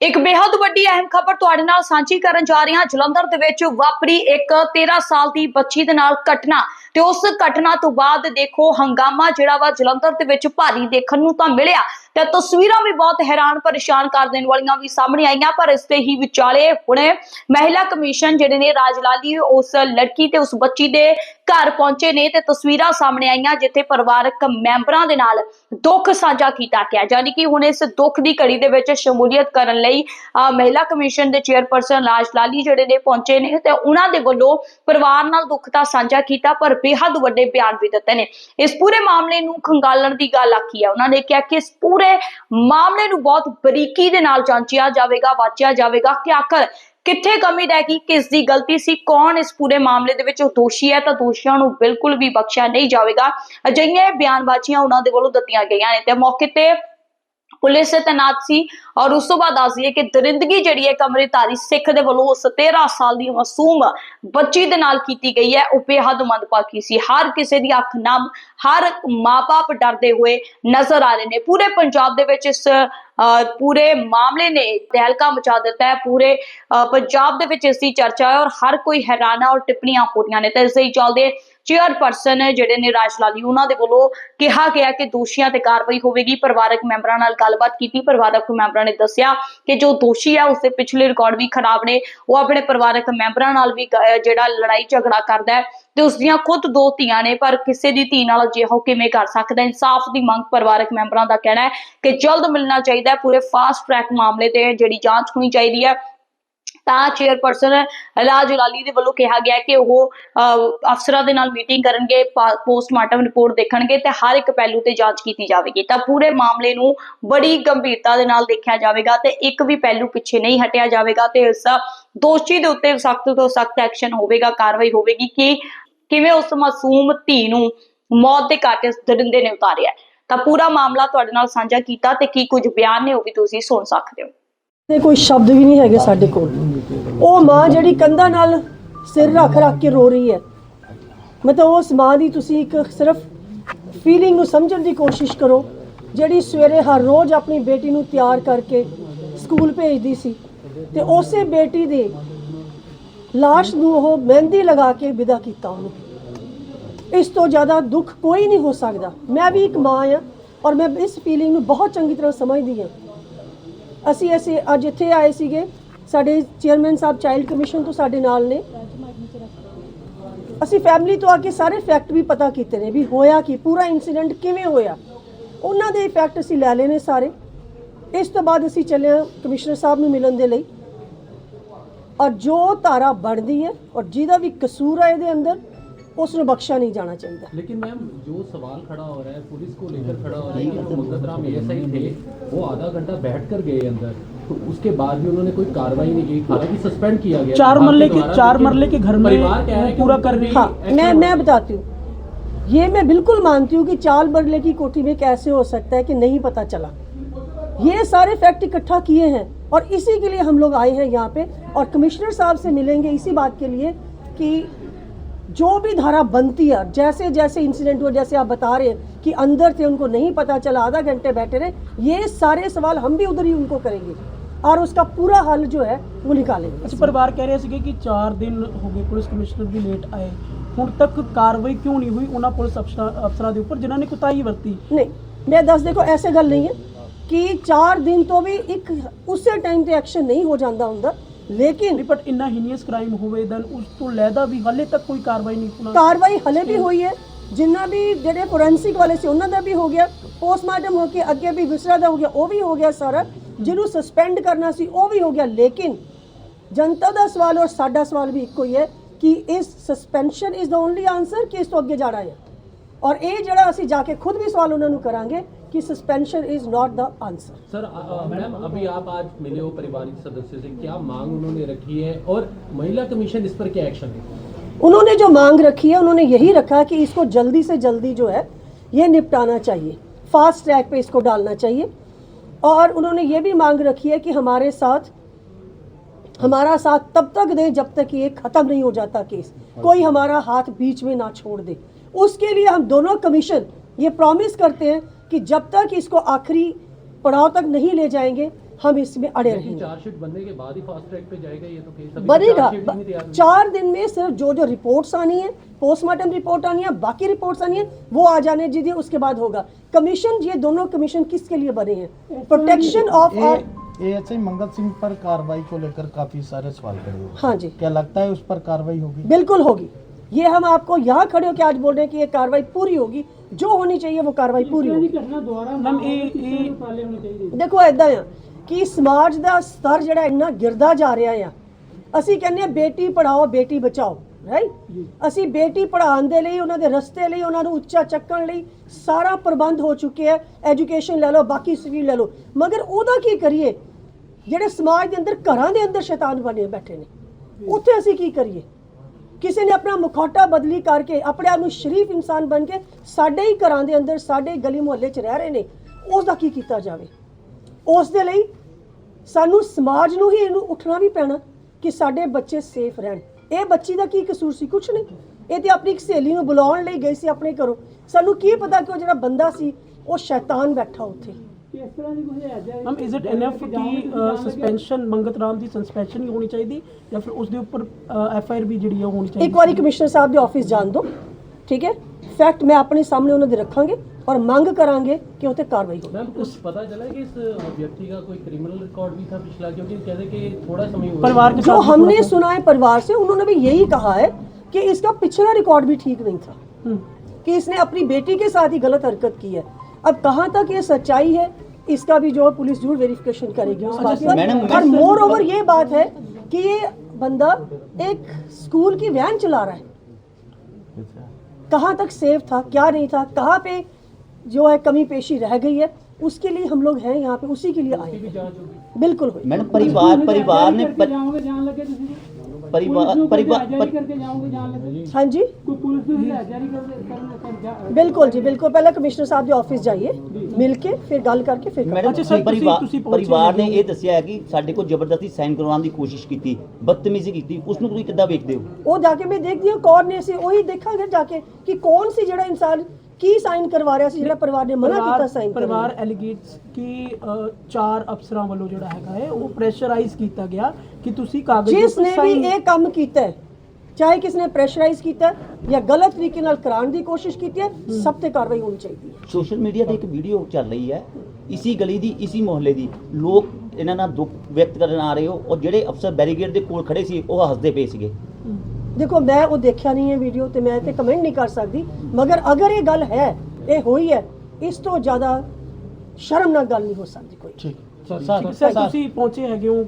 ਇੱਕ ਬੇहद ਵੱਡੀ ਅਹਿਮ ਖਬਰ ਤੁਹਾਡੇ ਨਾਲ ਸਾਂਝੀ ਕਰਨ ਜਾ ਰਹੇ ਹਾਂ। ਜਲੰਧਰ ਦੇ ਵਿੱਚ ਵਾਪਰੀ ਇੱਕ 13 ਸਾਲ ਦੀ ਬੱਚੀ ਦੇ ਨਾਲ ਘਟਨਾ ਤੇ ਉਸ ਘਟਨਾ ਤੋਂ ਬਾਅਦ ਦੇਖੋ ਹੰਗਾਮਾ ਜਿਹੜਾ ਵਾ ਜਲੰਧਰ ਦੇ ਵਿੱਚ ਭਾਰੀ ਦੇਖਣ ਨੂੰ ਤਾਂ ਮਿਲਿਆ। ਤਾਂ ਤਸਵੀਰਾਂ ਵੀ ਬਹੁਤ ਹੈਰਾਨ ਪਰੇਸ਼ਾਨ ਕਰ ਦੇਣ ਵਾਲੀਆਂ ਵੀ ਸਾਹਮਣੇ ਆਈਆਂ ਪਰ ਇਸ ਦੇ ਹੀ ਵਿਚਾਲੇ ਹੁਣੇ ਮਹਿਲਾ ਕਮਿਸ਼ਨ ਜਿਹੜੇ ਨੇ ਰਾਜਲਾਲੀ ਉਸ ਲੜਕੀ ਤੇ ਉਸ ਬੱਚੀ ਦੇ ਘਰ ਪਹੁੰਚੇ ਨੇ ਤੇ ਤਸਵੀਰਾਂ ਸਾਹਮਣੇ ਆਈਆਂ ਜਿੱਥੇ ਪਰਿਵਾਰਕ ਮੈਂਬਰਾਂ ਦੇ ਨਾਲ ਦੁੱਖ ਸਾਂਝਾ ਕੀਤਾ ਗਿਆ। ਯਾਨੀ ਕਿ ਹੁਣ ਇਸ ਦੁੱਖ ਦੀ ਘੜੀ ਦੇ ਵਿੱਚ ਸ਼ਮੂਲੀਅਤ ਕਰਨ ਲਈ ਅਹ, ਮਹਿਲਾ ਕਮਿਸ਼ਨ ਦੇ ਚੇਅਰਪਰਸਨ ਰਾਜ ਲਾਲੀ ਜਿਹੜੇ ਨੇ ਪਹੁੰਚੇ ਨੇ ਤੇ ਉਹਨਾਂ ਦੇ ਵੱਲੋਂ ਪਰਿਵਾਰ ਨਾਲ ਦੁੱਖ ਦਾ ਸਾਂਝਾ ਕੀਤਾ ਪਰ ਬੇਹੱਦ ਵੱਡੇ ਬਿਆਨ ਵੀ ਦਿੱਤੇ ਨੇ। ਇਸ ਪੂਰੇ ਮਾਮਲੇ ਨੂੰ ਖੰਗਾਲਣ ਦੀ ਗੱਲ ਆਖੀ ਹੈ। ਉਹਨਾਂ ਨੇ ਕਿਹਾ ਕਿ ਇਸ ਪੂਰੇ ਮਾਮਲੇ ਨੂੰ ਬਹੁਤ ਬਰੀਕੀ ਦੇ ਨਾਲ ਜਾਂਚਿਆ ਜਾਵੇਗਾ, ਵਾਚਿਆ ਜਾਵੇਗਾ ਕਿ ਆਖਰ ਕਿੱਥੇ ਕਮੀ ਰਹਿ ਗਈ, ਕਿਸ ਦੀ ਗਲਤੀ ਸੀ, ਕੌਣ ਇਸ ਪੂਰੇ ਮਾਮਲੇ ਦੇ ਵਿੱਚ ਦੋਸ਼ੀ ਹੈ, ਤਾਂ ਦੋਸ਼ੀਆਂ ਨੂੰ ਬਿਲਕੁਲ ਵੀ ਬਖਸ਼ਿਆ ਨਹੀਂ ਜਾਵੇਗਾ। ਅਜਿਹੀਆਂ ਬਿਆਨਬਾਜ਼ੀਆਂ ਉਹਨਾਂ ਦੇ ਵੱਲੋਂ ਦਿੱਤੀਆਂ ਗਈਆਂ ਨੇ ਤੇ ਮੌਕੇ ਤੇ ਪੁਲਿਸ ਤੈਨਾਤ ਸੀ ਔਰ ਉਸ ਤੋਂ ਬਾਅਦ ਦੱਸਦੀਏ ਕਿ ਦਰਿੰਦਗੀ ਜਿਹੜੀ ਹੈ ਕਮਰੇਧਾਰੀ ਸਿੱਖ ਦੇ ਵੱਲੋਂ ਉਸ 13 ਸਾਲ ਦੀ ਮਾਸੂਮ ਬੱਚੀ ਦੇ ਨਾਲ ਕੀਤੀ ਗਈ ਹੈ। ਉਹ ਬੇਹੱਦ ਮੰਦਭਾਗੀ ਸੀ। ਹਰ ਕਿਸੇ ਦੀ ਅੱਖ ਨਮ ਹਰ ਮਾਪੇ ਡਰਦੇ ਹੋਏ ਨਜ਼ਰ ਆ ਰਹੇ ਨੇ। ਪੂਰੇ ਪੰਜਾਬ ਦੇ ਵਿੱਚ ਇਸ ਪੂਰੇ ਮਾਮਲੇ ਨੇ ਤਹਿਲਕਾ ਮਚਾ ਦਿੱਤਾ ਹੈ। ਪੂਰੇ ਪੰਜਾਬ ਦੇ ਵਿੱਚ ਇਸ ਦੀ ਚਰਚਾ ਹੈ ਔਰ ਹਰ ਕੋਈ ਹੈਰਾਨਾ ਔਰ ਟਿੱਪਣੀਆਂ ਹੋ ਰਹੀਆਂ ਨੇ। ਤਾਂ ਇਸ ਦੇ ਚੱਲਦੇ ਚੇਅਰਪਰਸਨ ਜਿਹੜੇ ਨੇ ਰਾਜ ਲਾਲੀ, ਉਹਨਾਂ ਦੇ ਵੱਲੋਂ ਕਿਹਾ ਗਿਆ ਕਿ ਦੋਸ਼ੀਆਂ ਤੇ ਕਾਰਵਾਈ ਹੋਵੇਗੀ। ਪਰਿਵਾਰਕ ਮੈਂਬਰਾਂ ਨਾਲ ਗੱਲਬਾਤ ਕੀਤੀ। ਪਰਿਵਾਰਕ ਮੈਂਬਰਾਂ ਨੇ ਦੱਸਿਆ ਕਿ ਜੋ ਦੋਸ਼ੀ ਹੈ, ਉਸਦੇ ਪਿਛਲੇ ਰਿਕਾਰਡ ਵੀ ਖਰਾਬ ਨੇ। ਉਹ ਆਪਣੇ ਪਰਿਵਾਰਕ ਮੈਂਬਰਾਂ ਨਾਲ ਵੀ ਜਿਹੜਾ ਲੜਾਈ ਝਗੜਾ ਕਰਦਾ ਹੈ ਤੇ ਉਸ ਦੀਆਂ ਖੁਦ ਦੋ ਧੀਆਂ ਨੇ, ਪਰ ਕਿਸੇ ਦੀ ਧੀ ਨਾਲ ਅਜਿਹਾ ਕਿਵੇਂ ਕਰ ਸਕਦਾ? ਇਨਸਾਫ ਦੀ ਮੰਗ ਪਰਿਵਾਰਕ ਮੈਂਬਰਾਂ ਦਾ ਕਹਿਣਾ ਹੈ ਕਿ ਜਲਦ ਮਿਲਣਾ ਚਾਹੀਦਾ ਹੈ, ਪੂਰੇ ਫਾਸਟ ਟਰੈਕ ਮਾਮਲੇ ਤੇ ਜਿਹੜੀ ਜਾਂਚ ਹੋਣੀ ਚਾਹੀਦੀ ਹੈ। ਤਾਂ ਚੇਅਰਪਰਸਨ ਰਾਜ ਲਾਲੀ ਦੇ ਵੱਲੋਂ ਕਿਹਾ ਗਿਆ ਕਿ ਉਹ ਅਫਸਰਾਂ ਦੇ ਨਾਲ ਮੀਟਿੰਗ ਕਰਨਗੇ ਪੋਸਟਮਾਰਟਮ ਰਿਪੋਰਟ ਦੇਖਣਗੇ ਤੇ ਹਰ ਇੱਕ ਪਹਿਲੂ ਤੇ ਜਾਂਚ ਕੀਤੀ ਜਾਵੇਗੀ। ਤਾਂ ਪੂਰੇ ਮਾਮਲੇ ਨੂੰ ਬੜੀ ਗੰਭੀਰਤਾ ਦੇ ਨਾਲ ਦੇਖਿਆ ਜਾਵੇਗਾ ਤੇ ਇੱਕ ਵੀ ਪਹਿਲੂ ਪਿੱਛੇ ਨਹੀਂ ਹਟਿਆ ਜਾਵੇਗਾ ਤੇ ਇਸ ਦੋਸ਼ੀ ਦੇ ਉੱਤੇ ਸਖਤ ਤੋਂ ਸਖਤ ਐਕਸ਼ਨ ਹੋਵੇਗਾ, ਕਾਰਵਾਈ ਹੋਵੇਗੀ ਕਿ ਕਿਵੇਂ ਉਸ ਮਾਸੂਮ ਧੀ ਨੂੰ ਮੌਤ ਦੇ ਘਾਟ ਦਰਿੰਦੇ ਨੇ ਉਤਾਰਿਆ ਤਾਂ ਪੂਰਾ ਮਾਮਲਾ ਤੁਹਾਡੇ ਨਾਲ ਸਾਂਝਾ ਕੀਤਾ ਤੇ ਕੀ ਕੁਝ ਬਿਆਨ ਨੇ ਉਹ ਵੀ ਤੁਸੀਂ ਸੁਣ ਸਕਦੇ ਹੋ। ਤੇ ਕੋਈ ਸ਼ਬਦ ਵੀ ਨਹੀਂ ਹੈਗੇ ਸਾਡੇ ਕੋਲ। ਉਹ ਮਾਂ ਜਿਹੜੀ ਕੰਧਾਂ ਨਾਲ ਸਿਰ ਰੱਖ ਰੱਖ ਕੇ ਰੋ ਰਹੀ ਹੈ। ਮਤਲਬ ਉਸ ਮਾਂ ਦੀ ਤੁਸੀਂ ਇੱਕ ਸਿਰਫ ਫੀਲਿੰਗ ਨੂੰ ਸਮਝਣ ਦੀ ਕੋਸ਼ਿਸ਼ ਕਰੋ, ਜਿਹੜੀ ਸਵੇਰੇ ਹਰ ਰੋਜ਼ ਆਪਣੀ ਬੇਟੀ ਨੂੰ ਤਿਆਰ ਕਰਕੇ ਸਕੂਲ ਭੇਜਦੀ ਸੀ। ਤੇ ਉਸੇ ਬੇਟੀ ਦੇ ਲਾਸ਼ ਨੂੰ ਉਹ ਮਹਿੰਦੀ ਲਗਾ ਕੇ ਵਿਦਾ ਕੀਤਾ ਉਹਨੂੰ। ਇਸ ਤੋਂ ਜ਼ਿਆਦਾ ਦੁੱਖ ਕੋਈ ਨਹੀਂ ਹੋ ਸਕਦਾ। ਮੈਂ ਵੀ ਇੱਕ ਮਾਂ ਆ ਔਰ ਮੈਂ ਇਸ ਫੀਲਿੰਗ ਨੂੰ ਬਹੁਤ ਚੰਗੀ ਤਰ੍ਹਾਂ ਸਮਝਦੀ ਹਾਂ। ਅਸੀਂ ਅਸੀਂ ਅੱਜ ਇੱਥੇ ਆਏ ਸੀਗੇ। ਸਾਡੇ ਚੇਅਰਮੈਨ ਸਾਹਿਬ ਚਾਈਲਡ ਕਮਿਸ਼ਨ ਤੋਂ ਸਾਡੇ ਨਾਲ ਨੇ। ਅਸੀਂ ਫੈਮਿਲੀ ਤੋਂ ਆ ਕੇ ਸਾਰੇ ਫੈਕਟ ਵੀ ਪਤਾ ਕੀਤੇ ਨੇ ਵੀ ਹੋਇਆ ਕੀ, ਪੂਰਾ ਇਨਸੀਡੈਂਟ ਕਿਵੇਂ ਹੋਇਆ। ਉਹਨਾਂ ਦੇ ਇਫੈਕਟ ਅਸੀਂ ਲੈ ਲਏ ਨੇ ਸਾਰੇ। ਇਸ ਤੋਂ ਬਾਅਦ ਅਸੀਂ ਚੱਲੇ ਕਮਿਸ਼ਨਰ ਸਾਹਿਬ ਨੂੰ ਮਿਲਣ ਦੇ ਲਈ। ਔਰ ਜੋ ਧਾਰਾ ਬਣਦੀ ਹੈ ਔਰ ਜਿਹਦਾ ਵੀ ਕਸੂਰ ਹੈ ਇਹਦੇ ਅੰਦਰ ਉਸ ਨੂੰ ਬਖਸ਼ਿਆ ਨਹੀਂ ਜਾਣਾ ਚਾਹੀਦਾ लेकिन मैम जो सवाल खड़ा हो रहा है पुलिस को लेकर खड़ा हो रहा है कि जो मुद्दत राम एएसआई थे वो आधा घंटा बैठ कर गए अंदर तो उसके बाद भी उन्होंने कोई कार्रवाई नहीं की हालांकि सस्पेंड किया गया चार विभाग मरले के द्वारा, चार लेकिन मरले के घर में परिवार कह रहा है कि पूरा उनको कर रही कोई हाँ action मैं नहीं मैं बताती हूँ ये मैं बिल्कुल मानती हूँ कि चाल बरले की कोठी में कैसे हो सकता है कि नहीं पता चला ये सारे फैक्ट इकट्ठा किए हैं और इसी के लिए हम लोग आए हैं यहाँ पे और कमिश्नर साहब से मिलेंगे इसी बात के लिए कि जो भी धारा बनती है जैसे जैसे इंसिडेंट हुआ जैसे आप बता रहे हैं कि अंदर थे उनको नहीं पता चला आधा घंटे बैठे रहे ये सारे सवाल हम भी उधर ही उनको करेंगे और उसका पूरा हल जो है वो निकालेंगे ਅਸੀਂ ਪਰਿਵਾਰ ਕਹਿ ਰਿਹਾ ਸੀਗੇ ਕਿ 4 ਦਿਨ ਹੋ ਗਏ ਪੁਲਿਸ ਕਮਿਸ਼ਨਰ ਵੀ ਲੇਟ ਆਏ ਹੁਣ ਤੱਕ ਕਾਰਵਾਈ ਕਿਉਂ ਨਹੀਂ ਹੋਈ ਉਹਨਾਂ ਪੁਲਿਸ ਅਫਸਰਾਂ ਅਫਸਰਾਂ ਦੇ ਉੱਪਰ ਜਿਨ੍ਹਾਂ ਨੇ ਕੁਤਾਹੀ ਵਰਤੀ ਨਹੀਂ ਮੈਂ ਦੱਸ ਦੇਖੋ ਐਸੇ ਗੱਲ ਨਹੀਂ ਹੈ ਕਿ 4 ਦਿਨ ਤੋਂ ਵੀ ਇੱਕ ਉਸੇ ਟਾਈਮ ਤੇ ਐਕਸ਼ਨ ਨਹੀਂ ਹੋ ਜਾਂਦਾ ਹੁੰਦਾ। ਲੇਕਿਨ ਬਟ ਇੰਨਾ ਹੀਨੀਅਸ ਕ੍ਰਾਈਮ ਹੋਵੇ ਦੈਨ ਉਸ ਤੋਂ ਲੈਦਾ ਵੀ ਹਾਲੇ ਤੱਕ ਕੋਈ ਕਾਰਵਾਈ ਨਹੀਂ ਹੋਣਾ। ਕਾਰਵਾਈ ਹਲੇ ਵੀ ਹੋਈ ਹੈ। ਜਿੰਨਾ ਵੀ ਜਿਹੜੇ ਫੋਰੈਂਸਿਕ ਵਾਲੇ ਸੀ ਉਹਨਾਂ ਦਾ ਵੀ ਹੋ ਗਿਆ। ਪੋਸਟਮਾਰਟਮ ਹੋ ਕੇ ਅੱਗੇ ਵੀ ਵਿਸਰਾ ਦਾ ਹੋ ਗਿਆ ਉਹ ਵੀ ਹੋ ਗਿਆ ਸਾਰਾ। ਜਿਹਨੂੰ ਸਸਪੈਂਡ ਕਰਨਾ ਸੀ ਉਹ ਵੀ ਹੋ ਗਿਆ। ਲੇਕਿਨ ਜਨਤਾ ਦਾ ਸਵਾਲ ਔਰ ਸਾਡਾ ਸਵਾਲ ਵੀ ਇੱਕੋ ਹੀ ਹੈ ਕਿ ਇਸ suspension is the only answer ਕਿ ਇਸ ਤੋਂ ਅੱਗੇ ਜਾਣਾ ਹੈ। ਔਰ ਇਹ ਜਿਹੜਾ ਅਸੀਂ ਜਾ ਕੇ ਖੁਦ ਵੀ ਸਵਾਲ ਉਹਨਾਂ ਨੂੰ ਕਰਾਂਗੇ कि suspension is not the answer sir madam अभी आप आज मिले हो परिवारिक सदस्य से क्या मांग उन्होंने रखी है? और महिला कमीशन इस पर क्या एक्शन उन्होंने जो मांग रखी है उन्होंने यही रखा कि इसको जल्दी से जल्दी जो है ये निपटाना चाहिए। फास्ट ट्रैक पे इसको डालना चाहिए। और उन्होंने ये भी मांग रखी है कि हमारे साथ हमारा साथ तब तक दें जब तक ये ख़त्म नहीं हो जाता केस। कोई हमारा हाथ बीच में ना छोड़ दे। उसके लिए हम दोनों कमीशन ये प्रॉमिस करते हैं कि जब तक इसको आखिरी पड़ाव तक नहीं ले जाएँगे हम इसमें अड़े रहेंगे। चार्जशीट बनने के बाद ही फास्ट ट्रैक पे जाएगा ये तो केस अभी बनेगा। चार दिन में सिर्फ़ जो जो रिपोर्ट्स आनी है पोस्टमार्टम रिपोर्ट आनी है बाकी रिपोर्ट्स आनी है वो आ जाने दीजिए उसके बाद होगा। कमीशन ये दोनों कमीशन किसके लिए बने हैं? Protection of R ASI Mangal Singh पर कार्रवाई को लेकर काफ़ी सारे सवाल खड़े हुए हाँ जी। क्या लगता है उस पर कार्रवाई होगी? बिल्कुल होगी। ये हम आपको यहाँ खड़े होकर आज बोल रहे हैं कि ये कार्रवाई पूरी होगी जो होनी चाहिए वो कार्रवाई पूरी होगी ਮੈਮ ਇਹ ਇਹ ਦੇਖੋ ਐਦਾਂ ਆ ਕਿ ਸਮਾਜ ਦਾ ਸਤਰ ਜਿਹੜਾ ਇੰਨਾ ਗਿਰਦਾ ਜਾ ਰਿਹਾ ਆ ਅਸੀਂ ਕਹਿੰਦੇ ਆ ਬੇਟੀ ਪੜਾਓ ਬੇਟੀ ਬਚਾਓ ਰਾਈਟ ਅਸੀਂ ਬੇਟੀ ਪੜਾਉਣ ਦੇ ਲਈ ਉਹਨਾਂ ਦੇ ਰਸਤੇ ਲਈ ਉਹਨਾਂ ਨੂੰ ਉੱਚਾ ਚੱਕਣ ਲਈ ਸਾਰਾ ਪ੍ਰਬੰਧ ਹੋ ਚੁੱਕਿਆ ਹੈ ਐਜੂਕੇਸ਼ਨ ਲੈ ਲਓ ਬਾਕੀ ਸਿਵਲ ਲੈ ਲਓ ਮਗਰ ਉਹਦਾ ਕੀ ਕਰੀਏ ਜਿਹੜੇ ਸਮਾਜ ਦੇ ਅੰਦਰ ਘਰਾਂ ਦੇ ਅੰਦਰ ਸ਼ੈਤਾਨ ਬਣੇ ਬੈਠੇ ਨੇ ਉੱਥੇ ਅਸੀਂ ਕੀ ਕਰੀਏ ਕਿਸੇ ਨੇ ਆਪਣਾ ਮੁਖੌਟਾ ਬਦਲੀ ਕਰਕੇ, ਆਪਣੇ ਆਪ ਨੂੰ ਸ਼ਰੀਫ ਇਨਸਾਨ ਬਣ ਕੇ ਸਾਡੇ ਹੀ ਘਰਾਂ ਦੇ ਅੰਦਰ, ਸਾਡੇ ਗਲੀ ਮੁਹੱਲੇ 'ਚ ਰਹਿ ਰਹੇ ਨੇ ਉਸ ਦਾ ਕੀ ਕੀਤਾ ਜਾਵੇ? ਉਸ ਦੇ ਲਈ ਸਾਨੂੰ ਸਮਾਜ ਨੂੰ ਹੀ ਇਹਨੂੰ ਉੱਠਣਾ ਵੀ ਪੈਣਾ ਕਿ ਸਾਡੇ ਬੱਚੇ ਸੇਫ ਰਹਿਣ। ਇਹ ਬੱਚੀ ਦਾ ਕੀ ਕਸੂਰ ਸੀ? ਕੁਛ ਨਹੀਂ। ਇਹ ਤੇ ਆਪਣੀ ਇੱਕ ਸਹੇਲੀ ਨੂੰ ਬੁਲਾਉਣ ਲਈ ਗਈ ਸੀ ਆਪਣੇ ਘਰੋਂ। ਸਾਨੂੰ ਕੀ ਪਤਾ ਕਿ ਉਹ ਜਿਹੜਾ ਬੰਦਾ ਸੀ, ਉਹ ਸ਼ੈਤਾਨ ਬੈਠਾ ਉੱਥੇ। ਮੈਮ ਇਜ਼ ਇਟ ਇਨਫ ਕਿ ਸਸਪੈਂਸ਼ਨ ਮੰਗਤ ਰਾਮ ਦੀ ਸਸਪੈਂਸ਼ਨ ਹੀ ਹੋਣੀ ਚਾਹੀਦੀ ਜਾਂ ਫਿਰ ਉਸ ਦੇ ਉੱਪਰ ਐਫ ਆਈ ਆਰ ਵੀ ਜਿਹੜੀ ਹੈ ਉਹ ਹੋਣੀ ਚਾਹੀਦੀ ਇੱਕ ਵਾਰੀ ਕਮਿਸ਼ਨਰ ਸਾਹਿਬ ਦੇ ਆਫਿਸ ਜਾਣ ਦਿਓ ਠੀਕ ਹੈ ਫੈਕਟ ਮੈਂ ਆਪਣੇ ਸਾਹਮਣੇ ਉਹਨਾਂ ਦੇ ਰੱਖਾਂਗੇ ਔਰ ਮੰਗ ਕਰਾਂਗੇ ਕਿ ਉੱਤੇ ਕਾਰਵਾਈ ਹੋਵੇ मैम कुछ पता चला कि इस व्यक्ति का कोई क्रिमिनल रिकॉर्ड भी था पिछला क्योंकि कहते कि थोड़ा समय हुआ परिवार के जो साथ भी हमने थोड़ा सा- सुना है परिवार से उन्होंने भी यही कहा है कि इसका पिछला रिकॉर्ड भी ठीक नहीं था हम्म। कि इसने अपनी बेटी के साथ ही गलत हरकत की है अब कहाँ तक ये सच्चाई है इसका भी जो है पुलिस ज़रूर वेरिफिकेशन करेगी। उस बात पर और मोर ओवर ये बात है कि ये बंदा एक स्कूल की वैन चला रहा है। कहाँ तक सेफ़ था क्या नहीं था कहाँ पे जो है कमी पेशी रह गई है उसके लिए हम लोग हैं यहाँ पे उसी के लिए आए भी जाँच होगी बिल्कुल मैडम परिवार परिवार ने पर- ਬਿਲਕੁਲ ਜੀ ਬਿਲਕੁਲ। ਪਹਿਲਾਂ ਕਮਿਸ਼ਨਰ ਸਾਹਿਬ ਦੇ ਆਫਿਸ ਜਾਈਏ ਮਿਲ ਕੇ ਫਿਰ ਗੱਲ ਕਰਕੇ ਫਿਰ ਮੈਡਮ ਤੁਸੀਂ ਪਰਿਵਾਰ ਨੇ ਇਹ ਦੱਸਿਆ ਹੈ ਕਿ ਸਾਡੇ ਕੋਲ ਜ਼ਬਰਦਸਤੀ ਸਾਈਨ ਕਰਵਾਉਣ ਦੀ ਕੋਸ਼ਿਸ਼ ਕੀਤੀ ਬਦਤਮੀਜ਼ੀ ਕੀਤੀ ਉਸ ਨੂੰ ਤੁਸੀਂ ਕਿੱਦਾਂ ਵੇਖਦੇ ਹੋ? ਉਹ ਜਾ ਕੇ ਮੈਂ ਦੇਖਦੀ ਹਾਂ ਕੌਣ ਨੇ ਸੀ ਉਹੀ ਦੇਖਾਂਗੇ ਜਾ ਕੇ ਕਿ ਕੌਣ ਸੀ ਜਿਹੜਾ ਇਨਸਾਨ ਕੀ ਸਾਈਨ ਕਰਵਾ ਰਿਹਾ ਸੀ ਜਿਹੜਾ ਪਰਿਵਾਰ ਨੇ ਮਨਾ ਕੀਤਾ ਸਾਈਨ ਪਰਿਵਾਰ। ਐਲੀਗੇਟਸ ਕਿ ਅ, ਚਾਰ ਅਫਸਰਾਂ ਵੱਲੋਂ ਜਿਹੜਾ ਹੈਗਾ ਹੈ ਉਹ ਪ੍ਰੈਸ਼ਰਾਈਜ਼ ਕੀਤਾ ਗਿਆ ਕਿ ਤੁਸੀਂ ਕਾਗਜ਼ ਜਿਸ ਨੇ ਵੀ sign- ਇਹ ਕੰਮ ਕੀਤਾ ਹੈ ਚਾਹੇ ਕਿਸ ਨੇ ਪ੍ਰੈਸ਼ਰਾਈਜ਼ ਕੀਤਾ ਹੈ ਜਾਂ ਗਲਤ ਤਰੀਕੇ ਨਾਲ ਕਰਾਉਣ ਦੀ ਕੋਸ਼ਿਸ਼ ਕੀਤੀ ਹੈ ਸਭ ਤੇ ਕਾਰਵਾਈ ਹੋਣੀ ਚਾਹੀਦੀ ਹੈ। ਸੋਸ਼ਲ ਮੀਡੀਆ ਤੇ ਇੱਕ ਵੀਡੀਓ ਚੱਲ ਰਹੀ ਹੈ ਇਸੀ ਗਲੀ ਦੀ ਇਸੀ ਮੁਹੱਲੇ ਦੀ। ਲੋਕ ਇਹਨਾਂ ਨਾਲ ਦੁੱਖ ਵਿਅਕਤ ਕਰਨ ਆ ਰਹੇ ਹੋ ਔਰ ਜਿਹੜੇ ਅਫਸਰ ਬੈਰੀਗੇਡ ਦੇ ਕੋਲ ਖੜੇ ਸੀ ਉਹ ਹੱਸਦੇ ਪਏ ਸੀਗੇ। ਦੇਖੋ ਮੈਂ ਉਹ ਦੇਖਿਆ ਨਹੀਂ ਹੈ ਵੀਡੀਓ ਤੇ ਮੈਂ ਤੇ ਕਮੈਂਟ ਨਹੀਂ ਕਰ ਸਕਦੀ। ਮਗਰ ਅਗਰ ਇਹ ਗੱਲ ਹੈ ਇਹ ਹੋਈ ਹੈ ਇਸ ਤੋਂ ਜ਼ਿਆਦਾ ਸ਼ਰਮਨਾਕ ਗੱਲ ਨਹੀਂ ਹੋ ਸਕਦੀ ਕੋਈ। ठीक ਸਰ ਤੁਸੀਂ ਪਹੁੰਚੇ ਹੈਗੇ ਹੋ